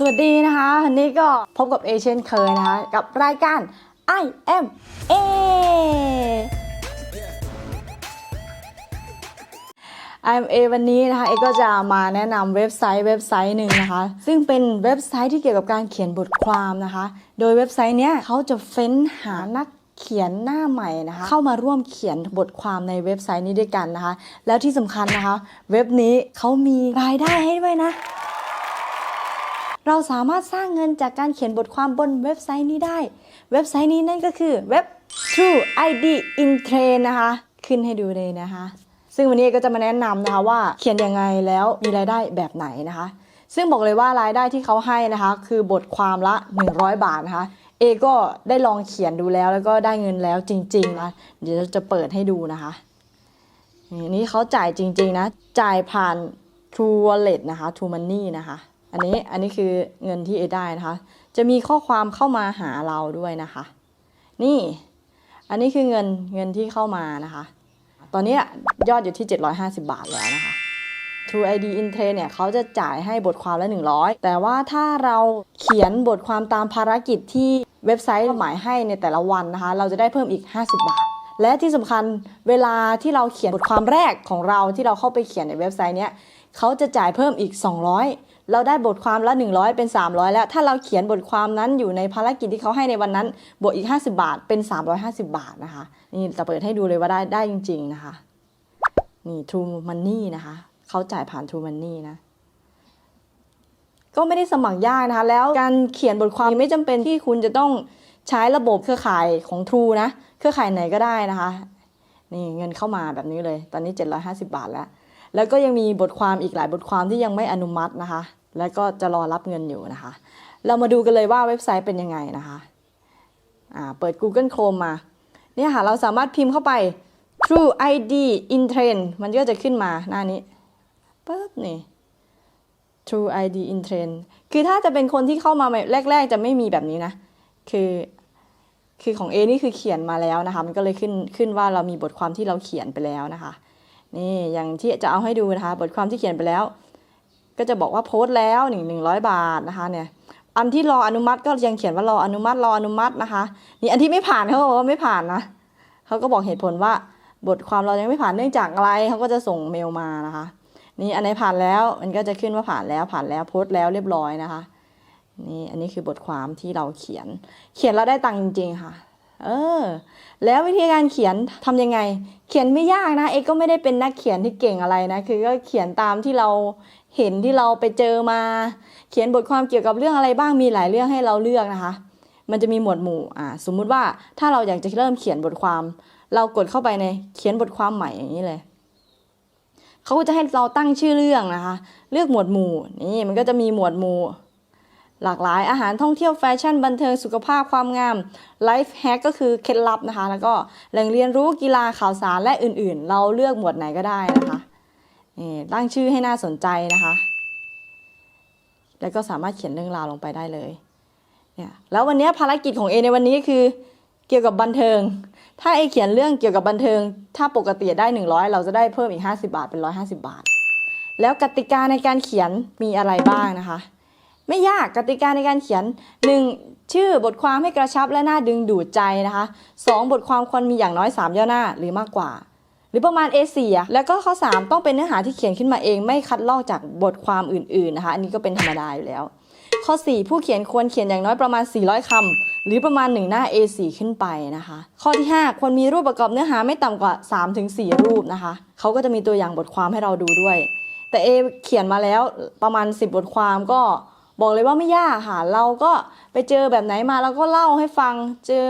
สวัสดีนะคะวันนี้ก็พบกับเอเชนเคยนะคะ กับรายการ I M A I M A วันนี้นะคะเอก็จะมาแนะนำเว็บไซต์เว็บไซต์หนึ่งนะคะ ซึ่งเป็นเว็บไซต์ที่เกี่ยวกับการเขียนบทความนะคะ โดยเว็บไซต์เนี้ยเขาจะเฟ้นหานักเขียนหน้าใหม่นะคะ เข้ามาร่วมเขียนบทความในเว็บไซต์นี้ด้วยกันนะคะ แล้วที่สำคัญนะคะ เว็บนี้เขามีรายได้ให้ด้วยนะ เราสามารถสร้างเงินจากการเขียนบทความบนเว็บไซต์นี้ได้ เว็บไซต์นี้นั่นก็คือเว็บ True ID in Train นะคะ ขึ้นให้ดูเลยนะคะ ซึ่งวันนี้ก็จะมาแนะนำนะคะว่าเขียนยังไงแล้วมีรายได้แบบไหนนะคะ ซึ่งบอกเลยว่ารายได้ที่เขาให้นะคะ คือบทความละ 100 บาทนะคะเอก็ได้ลองเขียนดูแล้วแล้วก็ได้เงินแล้วจริงๆนะเดี๋ยวจะเปิดให้ดูนะคะนี่นี่เขาจ่ายจริงๆนะ จ่ายผ่าน True Wallet นะคะ True Money นะคะ อันนี้อันนี้คือเงินที่เอได้นะคะ จะมีข้อความเข้ามาหาเราด้วยนะคะ นี่อันนี้คือเงินเงินที่เข้ามานะคะ ตอนนี้ยอดอยู่ที่ 750 บาทแล้วนะคะ True ID in Train เนี่ยเขาจะจ่ายให้บทความละ 100 แต่ว่าถ้าเราเขียนบทความตามภารกิจที่เว็บไซต์หมายให้ในแต่ละวันนะคะ เราจะได้เพิ่มอีก 50 บาท และที่สำคัญเวลาที่เราเขียนบทความแรกของเราที่เราเข้าไปเขียนในเว็บไซต์เนี้ยเขาจะจ่ายเพิ่มอีก 200 เราได้บทความละ 100 เป็น 300 แล้ว ถ้าเราเขียนบทความนั้นอยู่ในภารกิจที่เขาให้ในวันนั้น บวกอีก 50 บาท เป็น 350 บาทนะคะ นี่จะเปิดให้ดูเลยว่าได้ได้จริง ๆ นะคะ นี่ True Money นะคะ เขาจ่ายผ่าน True Money นะ ก็ไม่ได้สมัครยากนะคะ แล้วการเขียนบทความไม่จำเป็นที่คุณจะต้องใช้ระบบเครือข่ายของ True นะ เครือข่ายไหนก็ได้นะคะ นี่เงินเข้ามาแบบนี้เลย ตอนนี้ 750 บาทแล้ว แล้วก็ยังมีบทความอีกหลายบทความที่ยังไม่อนุมัตินะคะ แล้วก็จะรอรับเงินอยู่นะคะ เรามาดูกันเลยว่าเว็บไซต์เป็นยังไงนะคะอ่าเปิด Google Chrome มาเนี่ยค่ะเราสามารถพิมพ์เข้าไป True ID in Trend มันก็จะขึ้นมาหน้านี้ปึ๊บนี่ True ID in Trend คือถ้าจะเป็นคนที่เข้ามาแรก ๆ จะไม่มีแบบนี้นะ คือคือของ A นี่คือเขียนมาแล้วนะคะ มันก็เลยขึ้นขึ้นว่าเรามีบทความที่เราเขียนไปแล้วนะคะ นี่อย่างที่จะเอาให้ดูนะคะ บทความที่เขียนไปแล้ว ก็จะบอกว่าโพสต์แล้วหนึ่งหนึ่งร้อยบาทนะคะเนี่ยอันที่รออนุมัติก็ยังเขียนว่ารออนุมัติรออนุมัตินะคะ นี่อันที่ไม่ผ่านเขาบอกว่าไม่ผ่านนะเขาก็บอกเหตุผลว่าบทความเรายังไม่ผ่านเนื่องจากอะไรเขาก็จะส่งเมลมานะคะ นี่อันไหนผ่านแล้วมันก็จะขึ้นว่าผ่านแล้วผ่านแล้วโพสต์แล้วเรียบร้อยนะคะนี่อันนี้คือบทความที่เราเขียน เขียนแล้วได้ตังค์จริงๆค่ะ เออ แล้ววิธีการเขียนทำยังไง เขียนไม่ยากนะ เอกก็ไม่ได้เป็นนักเขียนที่เก่งอะไรนะ คือก็เขียนตามที่เราเห็นที่เราไปเจอมา เขียนบทความเกี่ยวกับเรื่องอะไรบ้าง มีหลายเรื่องให้เราเลือกนะคะ มันจะมีหมวดหมู่ อ่า สมมุติว่าถ้าเราอยากจะเริ่มเขียนบทความ เรากดเข้าไปในเขียนบทความใหม่อย่างนี้เลยเขาก็จะให้เราตั้งชื่อเรื่องนะคะ เลือกหมวดหมู่ นี่มันก็จะมีหมวดหมู่ หลากหลายอาหารท่องเที่ยวแฟชั่นบันเทิงสุขภาพความงามไลฟ์แฮกก็คือเคล็ดลับนะคะ แล้วก็แหล่งเรียนรู้กีฬาข่าวสารและอื่นๆ เราเลือกหมวดไหนก็ได้นะคะนี่ตั้งชื่อให้น่าสนใจนะคะ แล้วก็สามารถเขียนเรื่องราวลงไปได้เลยเนี่ยแล้ววันนี้ภารกิจของเอในวันนี้คือเกี่ยวกับบันเทิง ถ้าเอเขียนเรื่องเกี่ยวกับบันเทิง ถ้าปกติได้ 100 เราจะได้เพิ่มอีก 50 บาทเป็น 150 บาท แล้วกติกาในการเขียนมีอะไรบ้างนะคะ ไม่ยากกติกาในการเขียน 1. ชื่อบทความให้กระชับและน่าดึงดูดใจนะคะ 2. บทความควรมีอย่างน้อย 3 ย่อหน้าหรือมากกว่า หรือประมาณ A4 อะแล้วก็ข้อ 3 ต้องเป็นเนื้อหาที่เขียนขึ้นมาเองไม่คัดลอกจากบทความอื่นๆนะคะอันนี้ก็เป็นธรรมดาอยู่แล้ว ข้อ 4 ผู้เขียนควรเขียนอย่างน้อยประมาณ 400คำหรือประมาณ 1 หน้า A4 ขึ้นไปนะคะ ข้อที่ 5 ควรมีรูปประกอบเนื้อหาไม่ต่ำกว่า 3-4 รูปนะคะเขาก็จะมีตัวอย่างบทความให้เราดูด้วย แต่เอเขียนมาแล้วประมาณ 10 บทความก็ บอกเลยว่าไม่ยากค่ะ เราก็ไปเจอแบบไหนมาเราก็เล่าให้ฟัง เจอ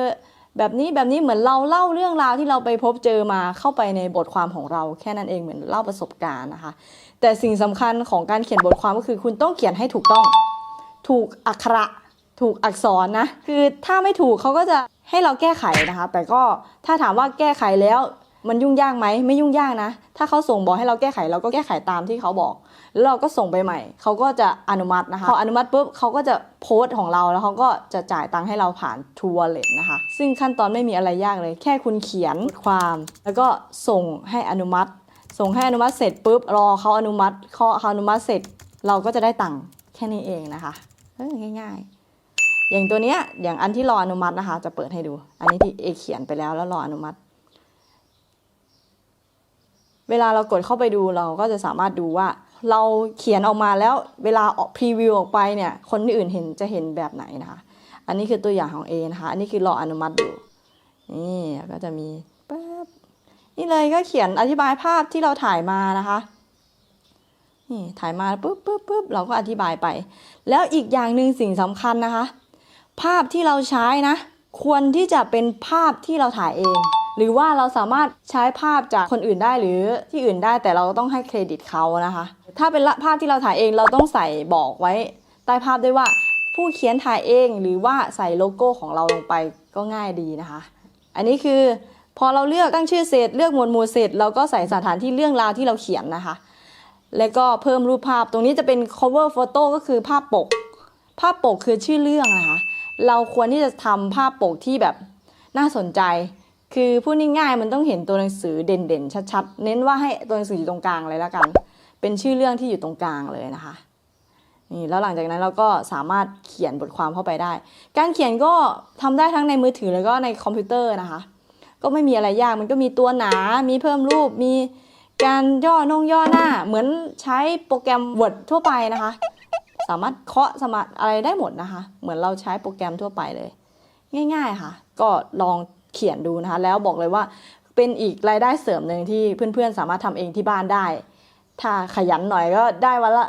แบบนี้แบบนี้เหมือนเราเล่าเรื่องราวที่เราไปพบเจอมาเข้าไปในบทความของเราแค่นั้นเองเหมือนเล่าประสบการณ์นะคะ แต่สิ่งสำคัญของการเขียนบทความก็คือ คุณต้องเขียนให้ถูกต้อง ถูกอักขระถูกอักษรนะ คือถ้าไม่ถูกเขาก็จะให้เราแก้ไขนะคะ แต่ก็ถ้าถามว่าแก้ไขแล้วมันยุ่งยากไหมไม่ยุ่งยากนะ ถ้าเขาส่งบอกให้เราแก้ไขเราก็แก้ไขตามที่เขาบอก แล้วเราก็ส่งไปใหม่ เขาก็จะอนุมัตินะคะ พออนุมัติปุ๊บเขาก็จะโพสต์ของเราแล้วเขาก็จะจ่ายตังค์ให้เราผ่าน True Wallet นะคะ ซึ่งขั้นตอนไม่มีอะไรยากเลย แค่คุณเขียนความ แล้วก็ส่งให้อนุมัติ ส่งให้อนุมัติเสร็จปุ๊บรอเขาอนุมัติเขาเขาอนุมัติเสร็จ เราก็จะได้ตังค์แค่นี้เองนะคะเออง่ายๆ อย่างตัวเนี้ยอย่างอันที่รออนุมัตินะคะ จะเปิดให้ดู อันนี้ที่เอเขียนไปแล้วแล้วรออนุมัติเวลาเรากดเข้าไปดูเราก็จะสามารถดูว่า เราเขียนออกมาแล้วเวลาออกพรีวิวออกไปเนี่ยคนอื่นเห็นจะเห็นแบบไหนนะคะ อันนี้คือตัวอย่างของ A นะคะ อันนี้คือรออนุมัติอยู่นี่ก็จะมีปั๊บนี่เลยก็เขียนอธิบายภาพที่เราถ่ายมานะคะนี่ถ่ายมาปุ๊บปุ๊บปุ๊บเราก็อธิบายไป แล้วอีกอย่างหนึ่งสิ่งสำคัญนะคะ ภาพที่เราใช้นะ ควรที่จะเป็นภาพที่เราถ่ายเอง หรือว่าเราสามารถใช้ภาพจากคนอื่นได้หรือที่อื่นได้แต่เราต้องให้เครดิตเขานะคะ ถ้าเป็นภาพที่เราถ่ายเองเราต้องใส่บอกไว้ ใต้ภาพด้วยว่าผู้เขียนถ่ายเองหรือว่าใส่โลโก้ของเราลงไปก็ง่ายดีนะคะ อันนี้คือพอเราเลือกตั้งชื่อเสร็จเลือกหมวดหมู่เสร็จเราก็ใส่สถานที่เรื่องราวที่เราเขียนนะคะ แล้วก็เพิ่มรูปภาพตรงนี้จะเป็น cover photo ก็คือภาพปก ภาพปกคือชื่อเรื่องนะคะ เราควรที่จะทำภาพปกที่แบบน่าสนใจ คือพูดง่ายๆมันต้องเห็นตัวหนังสือเด่นๆ ชัดๆ เน้นว่าให้ตัวหนังสืออยู่ตรงกลางเลยแล้วกัน เป็นชื่อเรื่องที่อยู่ตรงกลางเลยนะคะนี่แล้วหลังจากนั้นเราก็สามารถเขียนบทความเข้าไปได้ การเขียนก็ทำได้ทั้งในมือถือแล้วก็ในคอมพิวเตอร์นะคะ ก็ไม่มีอะไรยากมันก็มีตัวหนา มีเพิ่มรูป มีการย่อนงย่อหน้า เหมือนใช้โปรแกรม Word ทั่วไปนะคะ สามารถเคาะสมัครอะไรได้หมดนะคะ เหมือนเราใช้โปรแกรมทั่วไปเลย ง่าย ๆค่ะ ก็ลอง เขียนดูนะคะ แล้วบอกเลยว่าเป็นอีกรายได้เสริมหนึ่งที่เพื่อนๆ สามารถทำเองที่บ้านได้ ถ้าขยันหน่อยก็ได้วันละ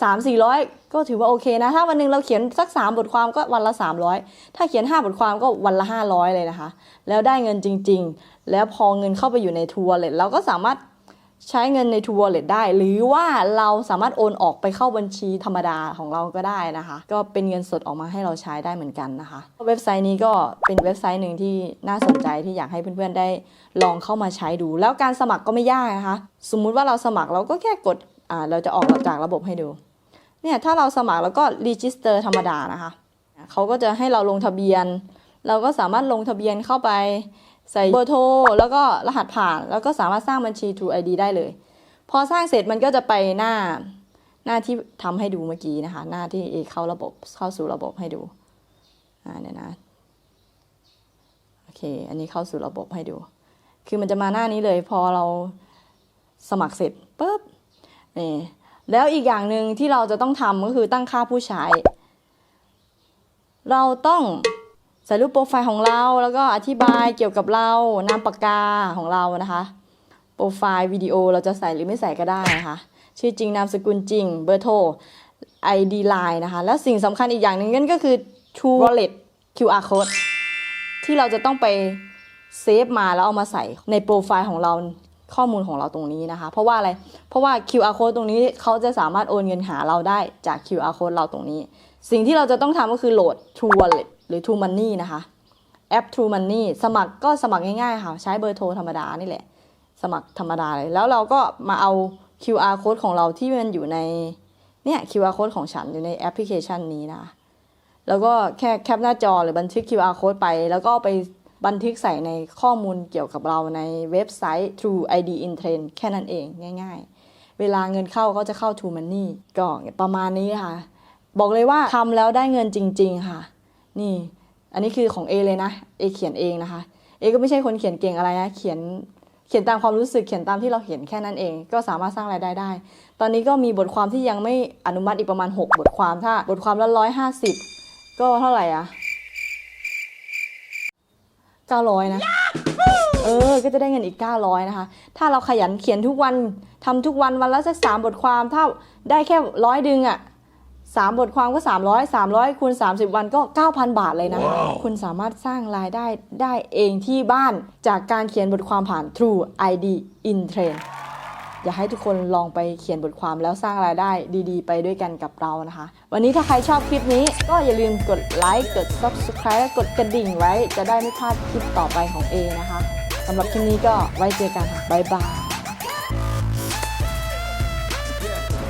3 4 0 0 ก็ถือว่าโอเคนะ ถ้าวันหนึ่งเราเขียนสัก 3 บทความก็วันละ 300 ถ้าเขียน 5 บทความก็วันละ 500 เลยนะคะ แล้วได้เงินจริง ๆ แล้วพอเงินเข้าไปอยู่ในทัวร์เลยเราก็สามารถ ใช้เงินในทัวร์เลได้ หรือว่าเราสามารถโอนออกไปเข้าบัญชีธรรมดาของเราก็ได้นะคะ ก็เป็นเงินสดออกมาให้เราใช้ได้เหมือนกันนะคะ เว็บไซต์นี้ก็เป็นเว็บไซต์หนึ่งที่น่าสนใจที่อยากให้เพื่อนๆได้ลองเข้ามาใช้ดู แล้วการสมัครก็ไม่ยากนะคะ สมมุติว่าเราสมัครเราก็แค่กดอ่าเราจะออกจากระบบให้ดูเนี่ยถ้าเราสมัครแล้วก็รีจิสเตอร์ธรรมดานะคะเขาก็จะให้เราลงทะเบียน เราก็สามารถลงทะเบียนเข้าไป ใส่เบอร์โทรแล้วก็รหัสผ่าน แล้วก็สามารถสร้างบัญชี True ID ได้เลย พอสร้างเสร็จมันก็จะไปหน้าหน้าที่ทำให้ดูเมื่อกี้นะคะ หน้าที่เอเข้าระบบเข้าสู่ระบบให้ดูอ่าเนี่ยนะโอเค อันนี้เข้าสู่ระบบให้ดู คือมันจะมาหน้านี้เลย พอเราสมัครเสร็จปุ๊บนี่แล้วอีกอย่างหนึ่งที่เราจะต้องทำก็คือตั้งค่าผู้ใช้ เราต้อง ใส่รูปโปรไฟล์ของเราแล้วก็อธิบายเกี่ยวกับเรานามปากกาของเรานะคะ โปรไฟล์วิดีโอเราจะใส่หรือไม่ใส่ก็ได้นะคะ ชื่อจริงนามสกุลจริง เบอร์โทร ID Line นะคะ แล้วสิ่งสำคัญอีกอย่างหนึ่งนั่นก็คือ True Wallet QR Code ที่เราจะต้องไปเซฟมาแล้วเอามาใส่ในโปรไฟล์ของเราข้อมูลของเราตรงนี้นะคะ เพราะว่าอะไร เพราะว่า QR code ตรงนี้เขาจะสามารถโอนเงินหาเราได้จาก QR code เราตรงนี้ สิ่งที่เราจะต้องทำก็คือโหลด True Wallet หรือ True Money นะคะ แอป True Money สมัครก็สมัครง่ายๆค่ะ ใช้เบอร์โทรธรรมดานี่แหละ สมัครธรรมดาเลย แล้วเราก็มาเอา QR code ของเราที่มันอยู่ในเนี่ย QR code ของฉันอยู่ในแอปพลิเคชันนี้นะคะแล้วก็แค่แคปหน้าจอหรือบันทึก QR code ไป แล้วก็ไปบันทึกใส่ในข้อมูลเกี่ยวกับเราในเว็บไซต์ True ID in Trend แค่นั้นเองง่าย ๆ เวลาเงินเข้าก็จะเข้า True Money ก็ประมาณนี้ค่ะ บอกเลยว่าทำแล้วได้เงินจริง ๆ ค่ะ นี่ อันนี้คือของเอเลยนะเอเขียนเองนะคะเอก็ไม่ใช่คนเขียนเก่งอะไรนะเขียนเขียนตามความรู้สึกเขียนตามที่เราเห็นแค่นั้นเอง ก็สามารถสร้างรายได้ได้ ตอนนี้ก็มีบทความที่ยังไม่อนุมัติอีกประมาณ 6 บทความถ้า บทความละร้อยห้าสิบก็เท่าไหร่อะเก้าร้อยนะ เออ ก็จะได้เงินอีก900นะคะ ถ้าเราขยันเขียนทุกวันทำทุกวันวันละสักสามบทความถ้าได้แค่ร้อยดึงอะ สามบทความก็ 300 300คูณ30 วันก็ 9,000 บาทเลยนะคะคุณสามารถสร้างรายได้ได้เองที่บ้านจากการเขียนบทความผ่าน True ID in Trend อยากให้ทุกคนลองไปเขียนบทความแล้วสร้างรายได้ดีๆ ไปด้วยกันกับเรานะคะ วันนี้ถ้าใครชอบคลิปนี้ก็อย่าลืมกดไลค์กด Subscribe และกดกระดิ่งไว้จะได้ไม่พลาดคลิปต่อไปของเอนะคะสำหรับคลิปนี้ก็ไว้เจอกันค่ะบ๊ายบาย